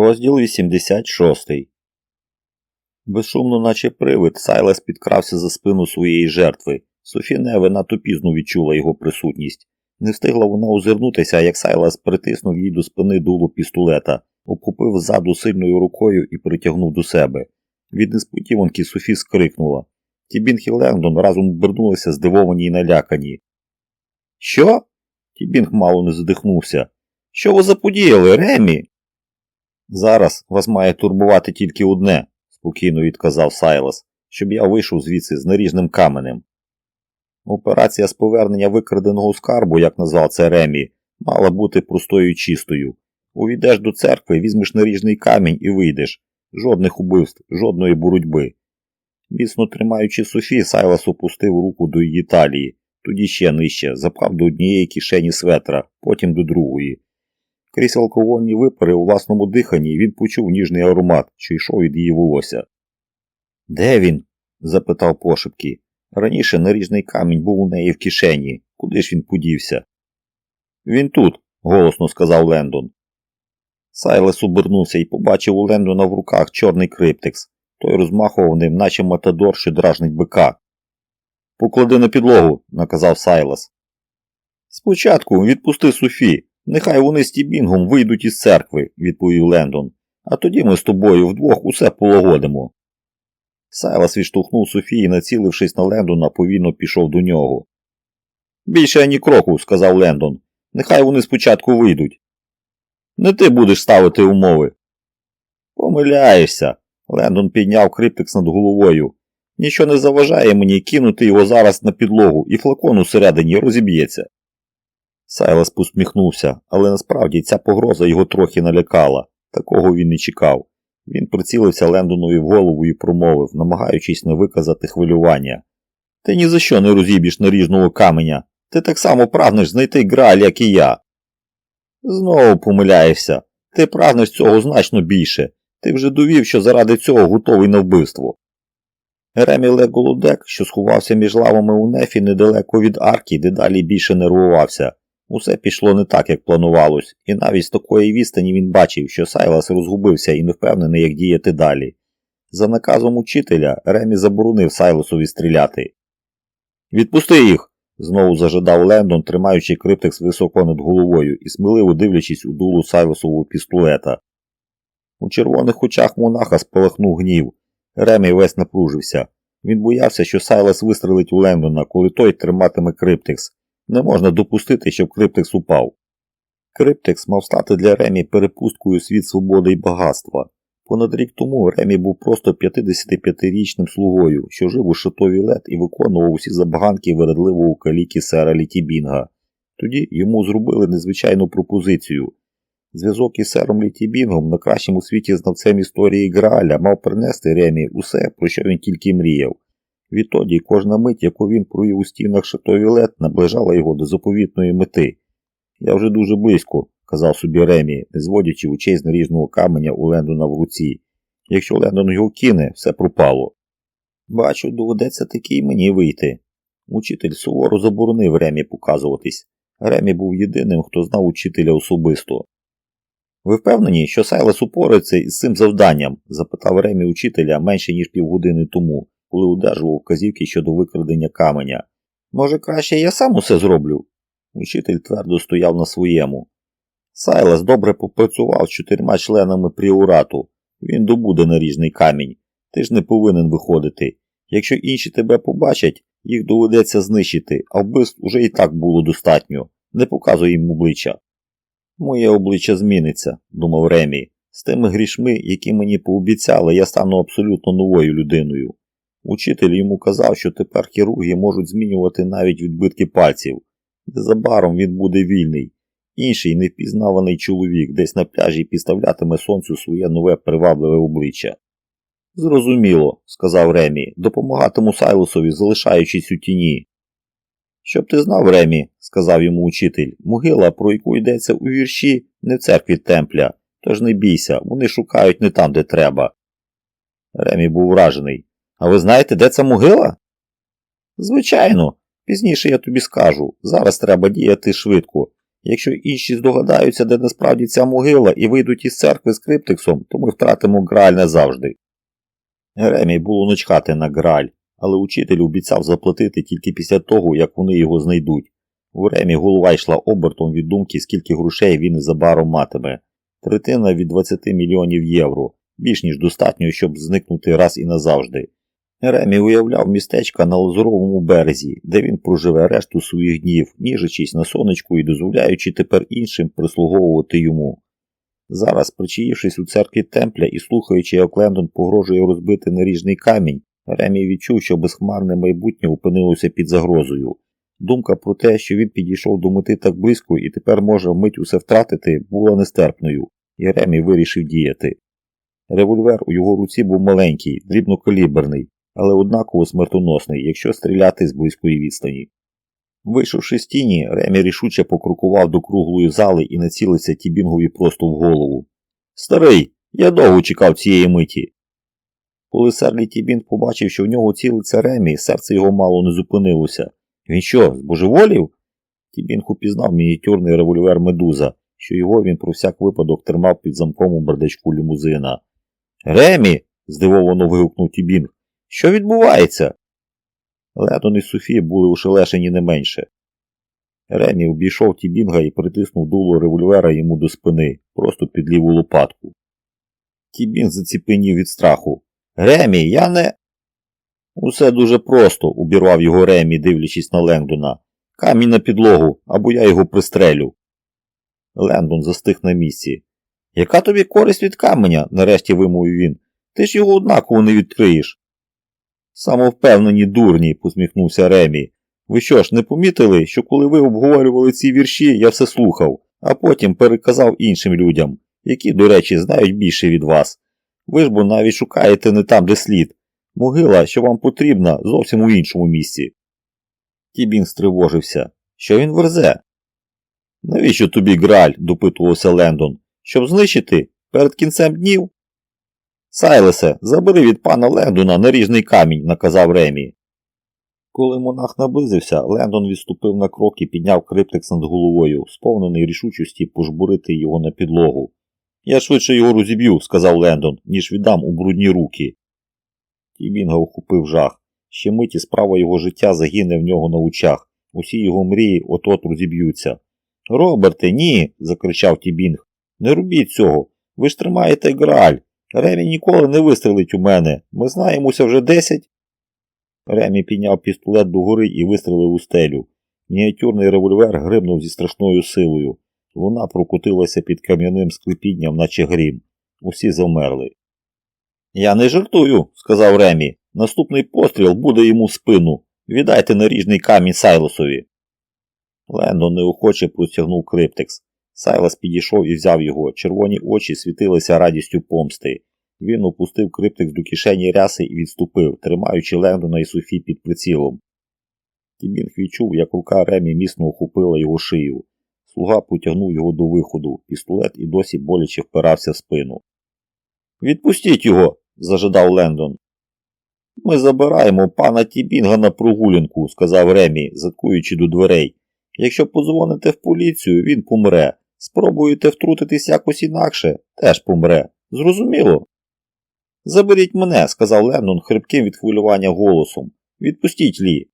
Розділ 86 Безшумно, наче привид, Сайлес підкрався за спину своєї жертви. Софі Неве надто пізно відчула його присутність. Не встигла вона озирнутися, як Сайлас притиснув їй до спини дуло пістолета, обхопив ззаду сильною рукою і притягнув до себе. Від несподіванки Софі скрикнула. Тібінг і Лендон разом обернулися здивовані й налякані. Що? Тібінг мало не задихнувся. Що ви заподіяли, Ремі? Зараз вас має турбувати тільки одне, спокійно відказав Сайлас, щоб я вийшов звідси з наріжним каменем. Операція з повернення викраденого скарбу, як назвав це Ремі, мала бути простою і чистою. Увійдеш до церкви, візьмеш наріжний камінь і вийдеш. Жодних убивств, жодної боротьби. Міцно тримаючи Софі, Сайлас опустив руку до її талії, тоді ще нижче, запхав до однієї кишені светра, потім до другої. Крізь алкогольні випари у власному диханні він почув ніжний аромат, що йшов від її волосся. Де він? запитав пошепки. Раніше наріжний камінь був у неї в кишені. Куди ж він подівся? Він тут, голосно сказав Лендон. Сайлес обернувся і побачив у Лендона в руках чорний криптекс. Той розмахував ним, наче матадор, що дражнить бика. Поклади на підлогу, наказав Сайлас. Спочатку відпусти Софі. Нехай вони з Тібінгом вийдуть із церкви, відповів Лендон. А тоді ми з тобою вдвох усе полагодимо. Сайлас відштовхнув Софії, націлившись на Лендона, повільно пішов до нього. Більше ані кроку, сказав Лендон. Нехай вони спочатку вийдуть. Не ти будеш ставити умови. Помиляєшся. Лендон підняв криптекс над головою. Нічого не заважає мені кинути його зараз на підлогу, і флакон усередині розіб'ється. Сайлас посміхнувся, але насправді ця погроза його трохи налякала. Такого він не чекав. Він прицілився Лендонові в голову і промовив, намагаючись не виказати хвилювання. Ти ні за що не розіб'єш наріжного каменя. Ти так само прагнеш знайти граль, як і я. Знову помиляєшся. Ти прагнеш цього значно більше. Ти вже довів, що заради цього готовий на вбивство. Ремі Леголудек, що сховався між лавами у нефі недалеко від арки, дедалі більше нервувався. Усе пішло не так, як планувалось, і навіть з такої відстані він бачив, що Сайлас розгубився і не впевнений, як діяти далі. За наказом учителя Ремі заборонив Сайлосові стріляти. Відпусти їх! знову зажадав Лендон, тримаючи криптекс високо над головою і сміливо дивлячись у дулу Сайлосового пістолета. У червоних очах монаха спалахнув гнів. Ремі весь напружився. Він боявся, що Сайлас вистрелить у Лендона, коли той триматиме криптекс. Не можна допустити, щоб Криптекс упав. Криптекс мав стати для Ремі перепусткою світ свободи і багатства. Понад рік тому Ремі був просто 55-річним слугою, що жив у шатові лед і виконував усі забаганки вередливого каліки сера Літібінга. Тоді йому зробили незвичайну пропозицію. Зв'язок із сером Літібінгом, на кращому світі знавцем історії Грааля, мав принести Ремі усе, про що він тільки мріяв. Відтоді кожна мить, яку він провів у стінах Шатовілет, наближала його до заповітної мети. Я вже дуже близько, казав собі Ремі, не зводячи очей з наріжного каменя у Лендона в руці. Якщо Лендон його кине, все пропало. Бачу, доведеться таки й мені вийти. Учитель суворо заборонив Ремі показуватись. Ремі був єдиним, хто знав учителя особисто. Ви впевнені, що Сайлес упорається із цим завданням? запитав Ремі учителя менше ніж півгодини тому коли одержував вказівки щодо викрадення каменя. Може, краще я сам усе зроблю? Учитель твердо стояв на своєму. Сайлас добре попрацював з чотирма членами пріорату. Він добуде наріжний камінь. Ти ж не повинен виходити. Якщо інші тебе побачать, їх доведеться знищити, а вбивств уже і так було достатньо. Не показуй їм обличчя. Моє обличчя зміниться, думав Ремі. З тими грішми, які мені пообіцяли, я стану абсолютно новою людиною. Учитель йому казав, що тепер хірурги можуть змінювати навіть відбитки пальців. Незабаром він буде вільний. Інший невпізнаваний чоловік десь на пляжі підставлятиме сонцю своє нове привабливе обличчя. Зрозуміло, сказав Ремі, допомагатиму Сайлосові, залишаючись у тіні. Щоб ти знав, Ремі, сказав йому учитель, могила, про яку йдеться у вірші, не в церкві темпля, тож не бійся, вони шукають не там, де треба. Ремі був вражений. А ви знаєте, де ця могила? Звичайно, пізніше я тобі скажу. Зараз треба діяти швидко. Якщо інші здогадаються, де насправді ця могила і вийдуть із церкви з криптексом, то ми втратимо Грааль назавжди. Гремі було начхати на Грааль, але учитель обіцяв заплатити тільки після того, як вони його знайдуть. У Ремі голова йшла обертом від думки, скільки грошей він незабаром матиме. Третина від 20 мільйонів євро, більш ніж достатньо, щоб зникнути раз і назавжди. Ремі уявляв містечка на Лазуровому березі, де він проживе решту своїх днів, ніжачись на сонечку і дозволяючи тепер іншим прислуговувати йому. Зараз, причаївшись у церкві темпля і слухаючи, як Лендон погрожує розбити наріжний камінь, Ремі відчув, що безхмарне майбутнє опинилося під загрозою. Думка про те, що він підійшов до мети так близько і тепер може вмить усе втратити, була нестерпною, і Ремі вирішив діяти. Револьвер у його руці був маленький, дрібнокаліберний, але однаково смертоносний, якщо стріляти з близької відстані. Вийшовши з тіні, Ремі рішуче покрукував до круглої зали і націлився Тібінгові просто в голову. Старий, я довго чекав цієї миті. Коли Серлі Тібінг побачив, що в нього цілиться Ремі, серце його мало не зупинилося. Він що, збожеволів? Тібінг упізнав мініатюрний револьвер Медуза, що його він про всяк випадок тримав під замком у бардачку лімузина. Ремі. здивовано вигукнув Тібінг. Що відбувається? Летон і Софія були ушелешені не менше. Ремі обійшов Тібінга і притиснув дуло револьвера йому до спини, просто під ліву лопатку. Тібінг заціпенів від страху. Ремі, я не. Усе дуже просто, убірвав його Ремі, дивлячись на Лендона. Камінь на підлогу, або я його пристрелю. Лендон застиг на місці. Яка тобі користь від каменя? нарешті вимовив він. Ти ж його однаково не відкриєш. Самовпевнені дурні, посміхнувся Ремі. Ви що ж, не помітили, що коли ви обговорювали ці вірші, я все слухав, а потім переказав іншим людям, які, до речі, знають більше від вас. Ви ж бо навіть шукаєте не там, де слід. Могила, що вам потрібна, зовсім у іншому місці. Тібін стривожився. Що він верзе? Навіщо тобі граль? допитувався Лендон. Щоб знищити перед кінцем днів? Сайлесе, забери від пана Лендона наріжний камінь, наказав Ремі. Коли монах наблизився, Лендон відступив на крок і підняв криптекс над головою, сповнений рішучості пожбурити його на підлогу. Я швидше його розіб'ю, сказав Лендон, ніж віддам у брудні руки. Тібінга охопив жах. Ще миті справа його життя загине в нього на очах. Усі його мрії от-от розіб'ються. Роберте, ні. закричав Тібінг. Не робіть цього. Ви ж тримаєте граль. Ремі ніколи не вистрелить у мене. Ми знаємося вже десять. Ремі підняв пістолет догори і вистрелив у стелю. Мініатюрний револьвер гримнув зі страшною силою. Луна прокотилася під кам'яним склепінням, наче грім. Усі завмерли. Я не жартую, сказав Ремі. Наступний постріл буде йому в спину. Віддайте наріжний камінь Сайлосові. Лендон неохоче простягнув криптекс. Сайлас підійшов і взяв його. Червоні очі світилися радістю помсти. Він опустив криптекс до кишені ряси і відступив, тримаючи Лендона і Софі під прицілом. Тімінг відчув, як рука Ремі міцно охопила його шию. Слуга потягнув його до виходу. Пістолет і досі боляче впирався в спину. Відпустіть його, зажадав Лендон. Ми забираємо пана Тібінга на прогулянку, сказав Ремі, заткуючи до дверей. Якщо подзвоните в поліцію, він помре. Спробуєте втрутитись якось інакше, теж помре. Зрозуміло? Заберіть мене, сказав Леннон хрипким від хвилювання голосом. Відпустіть Лі.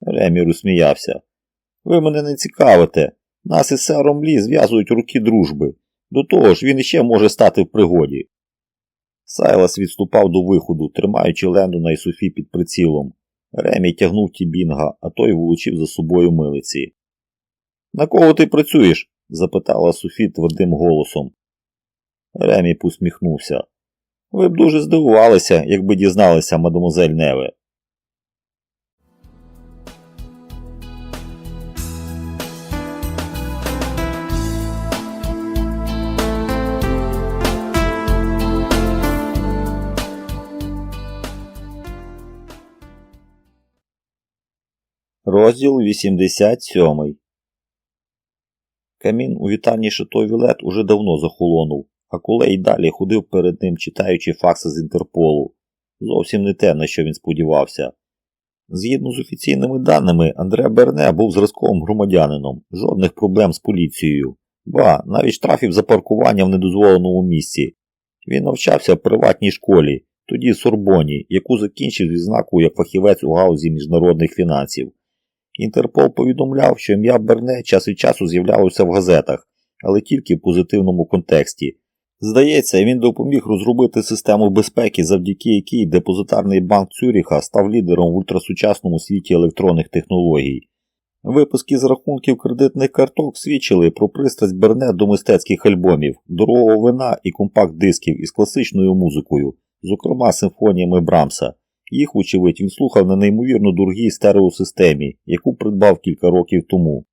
Ремі розсміявся. Ви мене не цікавите. Нас із сером Лі зв'язують руки дружби. До того ж, він іще може стати в пригоді. Сайлас відступав до виходу, тримаючи Лендона і Софі під прицілом. Ремі тягнув Тібінга, а той вилучив за собою милиці. На кого ти працюєш? Запитала Софі твердим голосом. Ремі посміхнувся. Ви б дуже здивувалися, якби дізналися, мадемуазель Неве. Розділ 87 Камін у вітальні Шато Вілет уже давно захолонув, а кулей далі ходив перед ним, читаючи факси з Інтерполу. Зовсім не те, на що він сподівався. Згідно з офіційними даними, Андре Берне був зразковим громадянином, жодних проблем з поліцією. Ба, навіть штрафів за паркування в недозволеному місці. Він навчався в приватній школі, тоді Сорбоні, яку закінчив з відзнакою як фахівець у гаузі міжнародних фінансів. Інтерпол повідомляв, що ім'я Берне час від часу з'являлося в газетах, але тільки в позитивному контексті. Здається, він допоміг розробити систему безпеки, завдяки якій депозитарний банк Цюріха став лідером в ультрасучасному світі електронних технологій. Випуски з рахунків кредитних карток свідчили про пристрасть Берне до мистецьких альбомів, дорогого вина і компакт-дисків із класичною музикою, зокрема симфоніями Брамса. Їх, вочевидь, він слухав на неймовірно дорогій стереосистемі, яку придбав кілька років тому.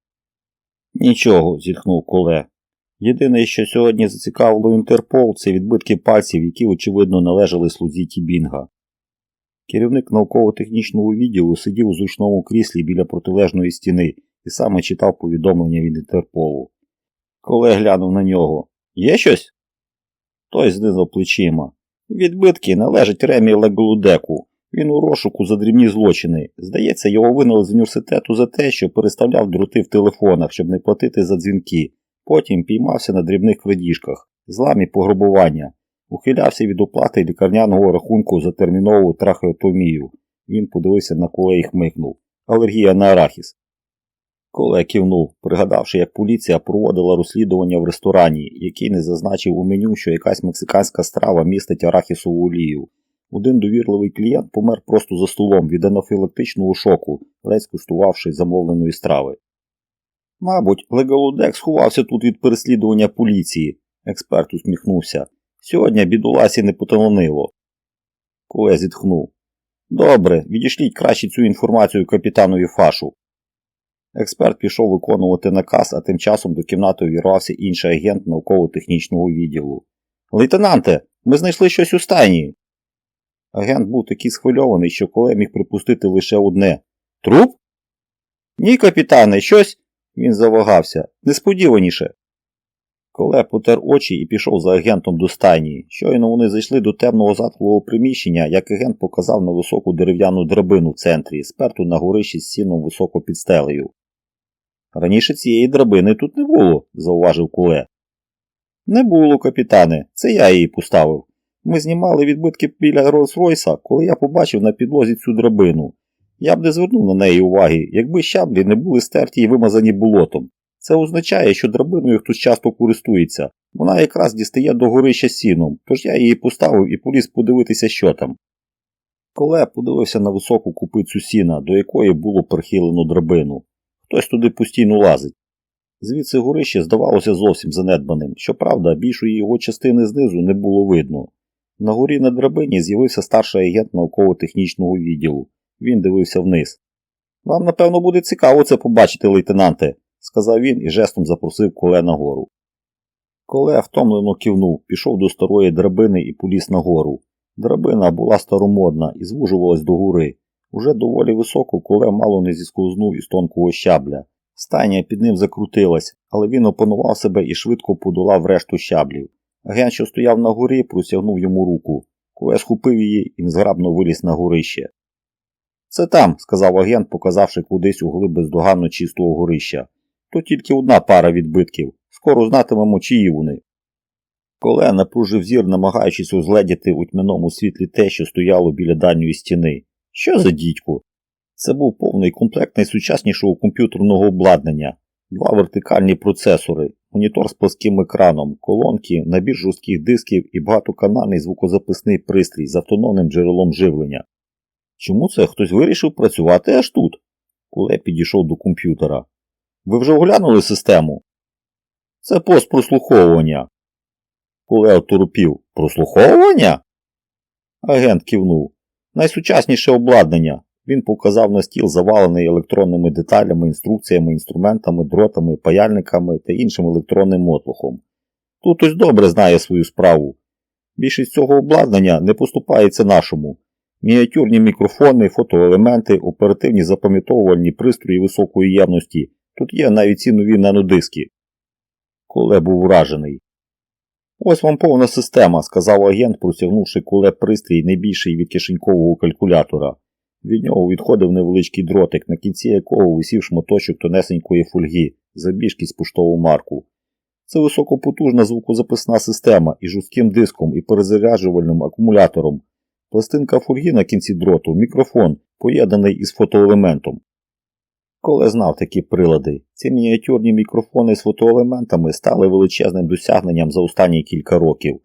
Нічого, зітхнув коле. Єдине, що сьогодні зацікавило Інтерпол, це відбитки пальців, які, очевидно, належали слузі Тібінга. Керівник науково-технічного відділу сидів у зручному кріслі біля протилежної стіни і саме читав повідомлення від Інтерполу. Коле глянув на нього. Є щось? Той знизав плечима. Відбитки належать Ремі Леголудеку. Він у розшуку за дрібні злочини. Здається, його винали з університету за те, що переставляв дроти в телефонах, щоб не платити за дзвінки. Потім піймався на дрібних крадіжках, зламі пограбування, ухилявся від оплати лікарняного рахунку за термінову трахеотомію. Він подивився на коле і хмикнув. Алергія на арахіс. Коле кивнув, пригадавши, як поліція проводила розслідування в ресторані, який не зазначив у меню, що якась мексиканська страва містить арахісову олію. Один довірливий клієнт помер просто за столом від анафілактичного шоку, ледь скуштувавши замовленої страви. Мабуть, Леголудек сховався тут від переслідування поліції, експерт усміхнувся. Сьогодні бідоласі не поталонило. Коле зітхнув. Добре, відійшліть краще цю інформацію капітанові фашу. Експерт пішов виконувати наказ, а тим часом до кімнати увірвався інший агент науково-технічного відділу. Лейтенанте, ми знайшли щось у стайні. Агент був такий схвильований, що коле міг припустити лише одне Труп? Ні, капітане, щось. Він завагався. Несподіваніше. Коле потер очі і пішов за агентом до стайні. Щойно вони зайшли до темного затхлого приміщення, як агент показав на високу дерев'яну драбину в центрі, сперту на горищі з сіном високо під стелею. Раніше цієї драбини тут не було, зауважив Куле. Не було, капітане, це я її поставив. Ми знімали відбитки біля Роллс-Ройса, коли я побачив на підлозі цю драбину. Я б не звернув на неї уваги, якби щаблі не були стерті і вимазані болотом. Це означає, що драбиною хтось часто користується. Вона якраз дістає до горища сіном, тож я її поставив і поліз подивитися, що там. Коле подивився на високу купицю сіна, до якої було прихилено драбину. Хтось туди постійно лазить. Звідси горище здавалося зовсім занедбаним, щоправда, більшої його частини знизу не було видно. На горі на драбині з'явився старший агент науково-технічного відділу. Він дивився вниз. Вам, напевно, буде цікаво це побачити, лейтенанте, сказав він і жестом запросив коле нагору. Коле втомлено кивнув, пішов до старої драбини і поліз нагору. Драбина була старомодна і звужувалась до гори. Уже доволі високо коле мало не зісковзнув із тонкого щабля. Стайня під ним закрутилась, але він опанував себе і швидко подолав решту щаблів. Агент, що стояв на горі, простягнув йому руку. Коле схопив її і незграбно виліз на горище. Це там, сказав агент, показавши кудись у глиб бездоганно чистого горища. То тільки одна пара відбитків. Скоро знатимемо, чиї вони. Коле напружив зір, намагаючись узледіти у тьмяному світлі те, що стояло біля дальньої стіни. Що за дідько? Це був повний комплект найсучаснішого комп'ютерного обладнання, два вертикальні процесори, монітор з плоским екраном, колонки, набір жорстких дисків і багатоканальний звукозаписний пристрій з автономним джерелом живлення. Чому це хтось вирішив працювати аж тут? Куле підійшов до комп'ютера. Ви вже оглянули систему? Це пост прослуховування. Куле оторопів. Прослуховування? Агент кивнув. Найсучасніше обладнання. Він показав на стіл, завалений електронними деталями, інструкціями, інструментами, дротами, паяльниками та іншим електронним мотлухом. Тут ось добре знає свою справу. Більшість цього обладнання не поступається нашому. Мініатюрні мікрофони, фотоелементи, оперативні запам'ятовувальні пристрої високої ємності. Тут є навіть ці нові нанодиски. Коле був вражений. Ось вам повна система, сказав агент, простягнувши куле пристрій не більший від кишенькового калькулятора. Від нього відходив невеличкий дротик, на кінці якого висів шматочок тонесенької фольги, забіжки з поштову марку. Це високопотужна звукозаписна система із жорстким диском і перезаряджувальним акумулятором. Пластинка фольги на кінці дроту мікрофон, поєднаний із фотоелементом. Коли знав такі прилади, ці мініатюрні мікрофони з фотоелементами стали величезним досягненням за останні кілька років.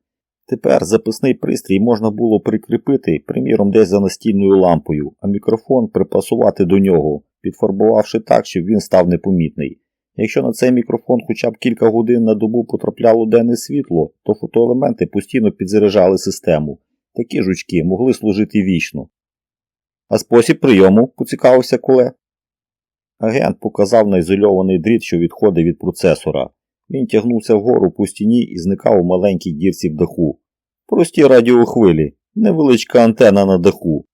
Тепер записний пристрій можна було прикріпити, приміром, десь за настільною лампою, а мікрофон припасувати до нього, підфарбувавши так, щоб він став непомітний. Якщо на цей мікрофон хоча б кілька годин на добу потрапляло денне світло, то фотоелементи постійно підзаряджали систему. Такі жучки могли служити вічно. А спосіб прийому, поцікавився коле. Агент показав на ізольований дріт, що відходить від процесора. Він тягнувся вгору по стіні і зникав у маленькій дірці в даху. Прості радіохвилі, невеличка антена на даху.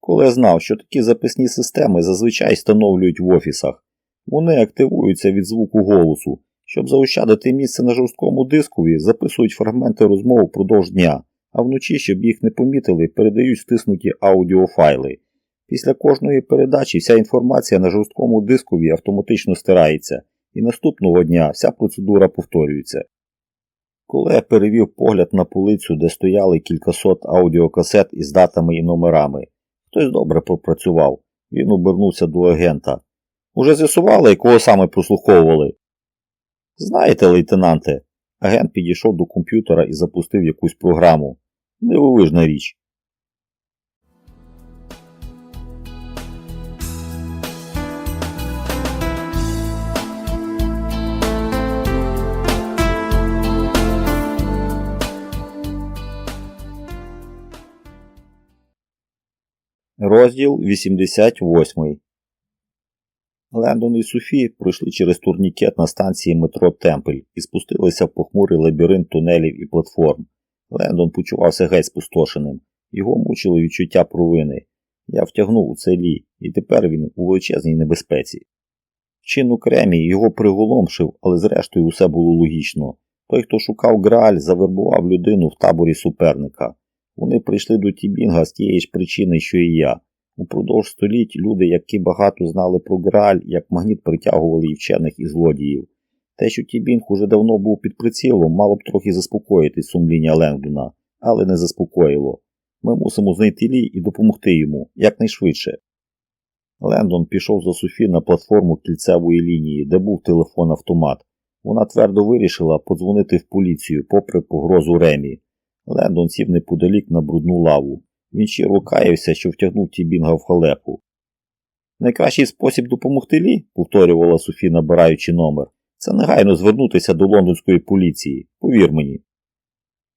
Коли знав, що такі записні системи зазвичай встановлюють в офісах, вони активуються від звуку голосу. Щоб заощадити місце на жорсткому дискові, записують фрагменти розмов впродовж дня, а вночі, щоб їх не помітили, передають стиснуті аудіофайли. Після кожної передачі вся інформація на жорсткому дискові автоматично стирається, і наступного дня вся процедура повторюється. Коли перевів погляд на полицю, де стояли кількасот аудіокасет із датами і номерами. Хтось добре попрацював. Він обернувся до агента. Уже з'ясували, кого саме прослуховували? Знаєте, лейтенанте, агент підійшов до комп'ютера і запустив якусь програму. Дивовижна річ. Розділ 88 Лендон і Софі пройшли через турнікет на станції метро Темпель і спустилися в похмурий лабіринт тунелів і платформ. Лендон почувався геть спустошеним. Його мучили відчуття провини. Я втягнув у це і тепер він у величезній небезпеці. Чин у кремі його приголомшив, але зрештою усе було логічно. Той, хто шукав Грааль, завербував людину в таборі суперника. Вони прийшли до Тібінга з тієї ж причини, що і я. Упродовж століть люди, які багато знали про Грааль, як магніт притягували і вчених і злодіїв. Те, що Тібінг уже давно був під прицілом, мало б трохи заспокоїти сумління Лендона, але не заспокоїло. Ми мусимо знайти Лі і допомогти йому якнайшвидше. Лендон пішов за Софі на платформу кільцевої лінії, де був телефон-автомат. Вона твердо вирішила подзвонити в поліцію, попри погрозу Ремі. Лендон сів неподалік на брудну лаву. Він щиро каявся, що втягнув Тібінга в халепу. Найкращий спосіб допомогти Лі, повторювала Софі, набираючи номер, це негайно звернутися до лондонської поліції. Повір мені.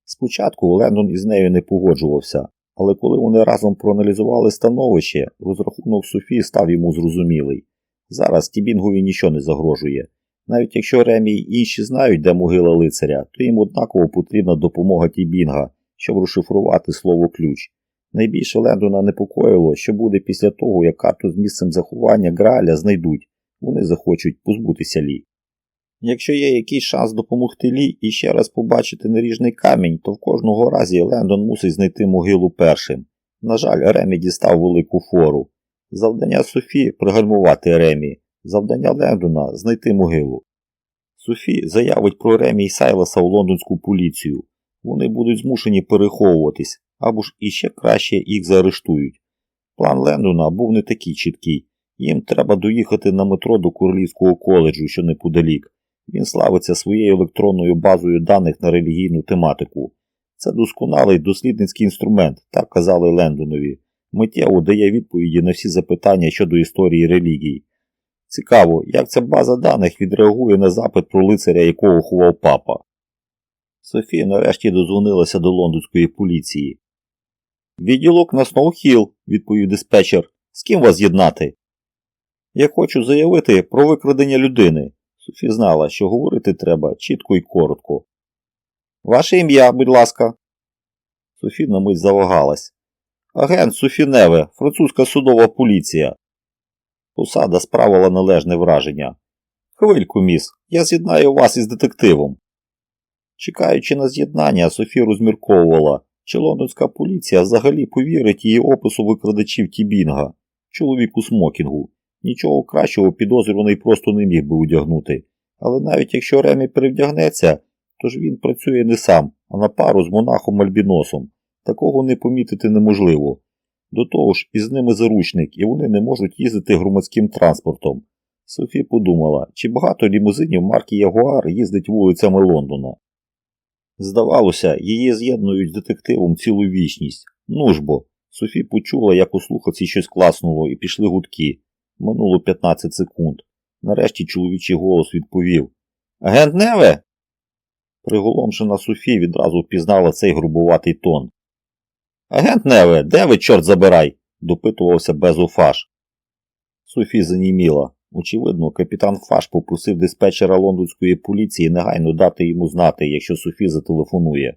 Спочатку Лендон із нею не погоджувався, але коли вони разом проаналізували становище, розрахунок Софії став йому зрозумілий. Зараз Тібінгові нічого не загрожує. Навіть якщо Ремі й інші знають, де могила лицаря, то їм однаково потрібна допомога Тібінга, щоб розшифрувати слово ключ. Найбільше Лендона непокоїло, що буде після того, як карту з місцем заховання Граля знайдуть, вони захочуть позбутися Лі. Якщо є якийсь шанс допомогти Лі і ще раз побачити наріжний камінь, то в кожного разі Лендон мусить знайти могилу першим. На жаль, Ремі дістав велику фору. Завдання Софії пригальмувати Ремі, завдання Лендона знайти могилу. Софі заявить про Ремі і Сайласа у лондонську поліцію. Вони будуть змушені переховуватись, або ж іще краще їх заарештують. План Лендона був не такий чіткий. Їм треба доїхати на метро до Королівського коледжу, що неподалік. Він славиться своєю електронною базою даних на релігійну тематику. Це досконалий дослідницький інструмент, так казали Лендонові. Миттєво дає відповіді на всі запитання щодо історії релігій. Цікаво, як ця база даних відреагує на запит про лицаря, якого ховав папа. Софія нарешті дозвонилася до лондонської поліції. Відділок на Сноухіл, відповів диспетчер. З ким вас з'єднати? Я хочу заявити про викрадення людини. Софі знала, що говорити треба чітко і коротко. Ваше ім'я, будь ласка. Софі на мить завагалась. Агент Софі Неве, французька судова поліція. Посада справила належне враження. Хвильку, міс, я з'єднаю вас із детективом. Чекаючи на з'єднання, Софі розмірковувала. Чи лондонська поліція взагалі повірить її опису викрадачів Тібінга, чоловік у смокінгу. Нічого кращого підозрюваний просто не міг би одягнути. Але навіть якщо Ремі перевдягнеться, то ж він працює не сам, а на пару з монахом Альбіносом. Такого не помітити неможливо. До того ж, із ними заручник, і вони не можуть їздити громадським транспортом. Софі подумала, чи багато лімузинів марки Ягуар їздить вулицями Лондона. Здавалося, її з'єднують з детективом цілу вічність. Ну ж бо, Софі почула, як у слухавці щось класнуло, і пішли гудки. Минуло 15 секунд. Нарешті чоловічий голос відповів Агент Неве? Приголомшена Софі відразу впізнала цей грубуватий тон. Агент Неве, де ви, чорт забирай? допитувався Безофаш. Софі заніміла. Очевидно, капітан Фаш попросив диспетчера лондонської поліції негайно дати йому знати, якщо Софі зателефонує.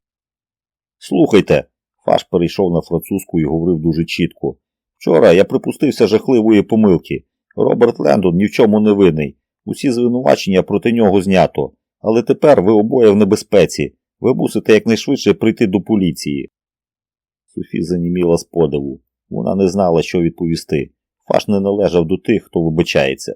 Слухайте, Фаш перейшов на французьку і говорив дуже чітко. Вчора я припустився жахливої помилки. Роберт Лендон ні в чому не винний. Усі звинувачення проти нього знято. Але тепер ви обоє в небезпеці. Ви мусите якнайшвидше прийти до поліції. Софі заніміла з подиву. Вона не знала, що відповісти. Фаш не належав до тих, хто вибачається.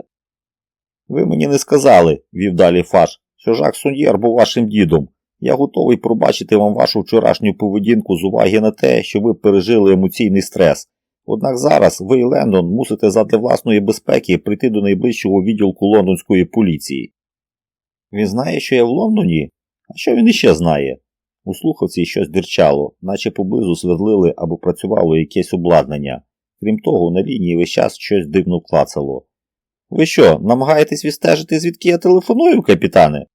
Ви мені не сказали, вів далі Фаш, що Жак Соньєр був вашим дідом. Я готовий пробачити вам вашу вчорашню поведінку з уваги на те, що ви пережили емоційний стрес. Однак зараз ви Лендон мусите задля власної безпеки прийти до найближчого відділку лондонської поліції. Він знає, що я в Лондоні? А що він іще знає? У слухавці щось дирчало, наче поблизу свердлили або працювало якесь обладнання. Крім того, на лінії весь час щось дивно клацало. Ви що, намагаєтесь відстежити, звідки я телефоную, капітане?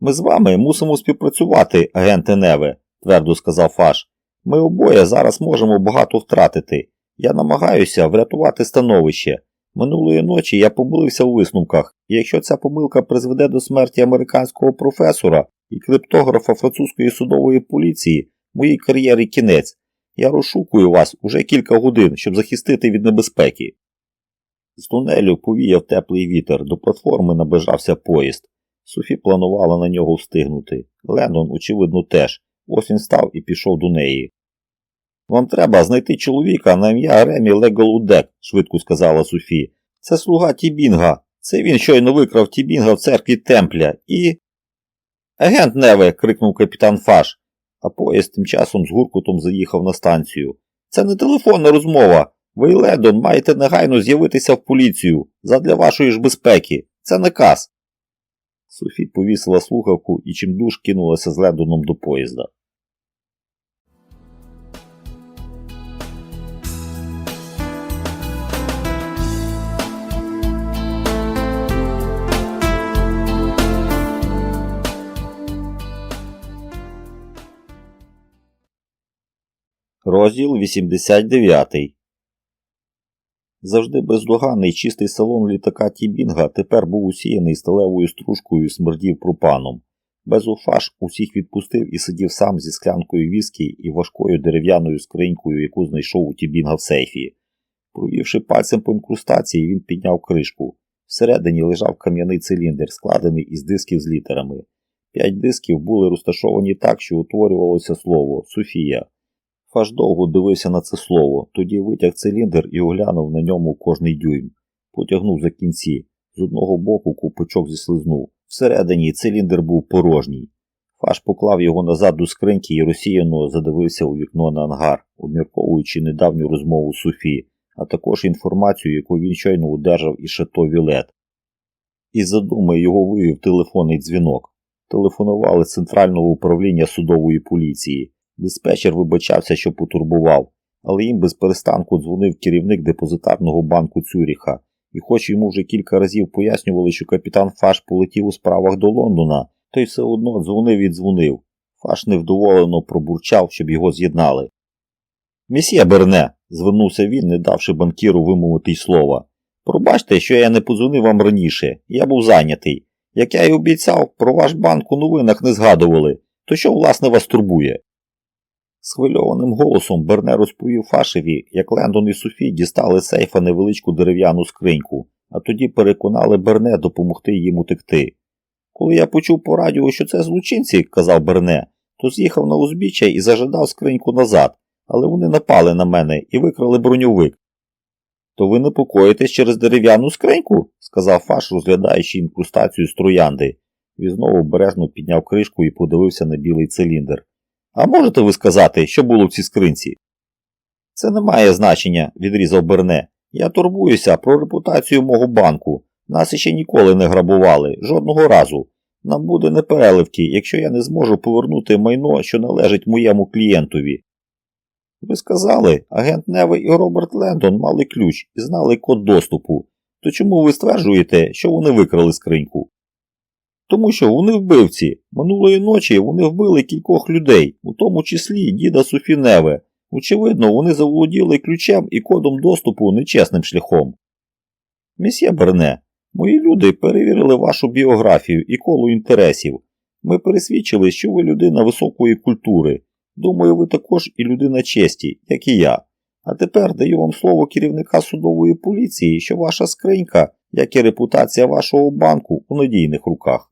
Ми з вами мусимо співпрацювати, агенте Неве, твердо сказав Фаш. Ми обоє зараз можемо багато втратити. Я намагаюся врятувати становище. Минулої ночі я помилився у висновках, і якщо ця помилка призведе до смерті американського професора і криптографа французької судової поліції, моїй кар'єрі кінець. Я розшукую вас уже кілька годин, щоб захистити від небезпеки. З тунелю повіяв теплий вітер, до платформи наближався поїзд. Софі планувала на нього встигнути. Лендон, очевидно, теж. Ось він став і пішов до неї. Вам треба знайти чоловіка на ім'я Ремі Леголудек, швидко сказала Софі. Це слуга Тібінга. Це він щойно викрав Тібінга в церкві Темпля і. Агент Неве. крикнув капітан Фаш, а поїзд тим часом з гуркутом заїхав на станцію. Це не телефонна розмова. Ви, Ледон, маєте негайно з'явитися в поліцію задля вашої ж безпеки. Це наказ. Софі повісила слухавку і чимдуж кинулася з Ледоном до поїзда. Розділ 89 Завжди бездоганний чистий салон літака Тібінга тепер був усіяний сталевою стружкою і смердів пропаном. Безуфаш усіх відпустив і сидів сам зі склянкою віскі і важкою дерев'яною скринькою, яку знайшов у Тібінга в сейфі. Провівши пальцем по інкрустації, він підняв кришку. Всередині лежав кам'яний циліндр, складений із дисків з літерами. П'ять дисків були розташовані так, що утворювалося слово Софія. Фаш довго дивився на це слово, тоді витяг циліндр і оглянув на ньому кожний дюйм. Потягнув за кінці. З одного боку купочок зіслизнув. Всередині циліндр був порожній. Фаш поклав його назад до скриньки і розсіяно задивився у вікно на ангар, обмірковуючи недавню розмову Софі, а також інформацію, яку він щойно одержав із шато Вілет. Із задуми його вивів телефонний дзвінок. Телефонували з центрального управління судової поліції. Диспетчер вибачався, що потурбував, але їм без перестанку дзвонив керівник депозитарного банку Цюріха, і хоч йому вже кілька разів пояснювали, що капітан Фаш полетів у справах до Лондона, той все одно дзвонив і дзвонив. Фаш невдоволено пробурчав, щоб його з'єднали. Місьє Берне, звернувся він, не давши банкіру вимовити й слова. Пробачте, що я не позвонив вам раніше, я був зайнятий. Як я й обіцяв, про ваш банк у новинах не згадували, то що, власне, вас турбує? Схвильованим голосом Берне розповів Фашеві, як Лендон і Софі дістали сейфа невеличку дерев'яну скриньку, а тоді переконали Берне допомогти їм утекти. Коли я почув по радіо, що це злочинці, казав Берне, то з'їхав на узбіччя і зажадав скриньку назад, але вони напали на мене і викрали броньовик. То ви непокоїтесь через дерев'яну скриньку? сказав Фаш, розглядаючи інкрустацію з троянди. І знову обережно підняв кришку і подивився на білий циліндр. А можете ви сказати, що було в цій скринці? Це не має значення, відрізав Берне. Я турбуюся про репутацію мого банку. Нас іще ніколи не грабували, жодного разу. Нам буде непереливки, якщо я не зможу повернути майно, що належить моєму клієнтові. Ви сказали, агент Неви і Роберт Лендон мали ключ і знали код доступу. То чому ви стверджуєте, що вони викрали скриньку? Тому що вони вбивці. Минулої ночі вони вбили кількох людей, у тому числі діда Софі Неве. Очевидно, вони заволоділи ключем і кодом доступу нечесним шляхом. Місьє Берне, мої люди перевірили вашу біографію і коло інтересів. Ми пересвідчили, що ви людина високої культури. Думаю, ви також і людина честі, як і я. А тепер даю вам слово керівника судової поліції, що ваша скринька, як і репутація вашого банку, у надійних руках.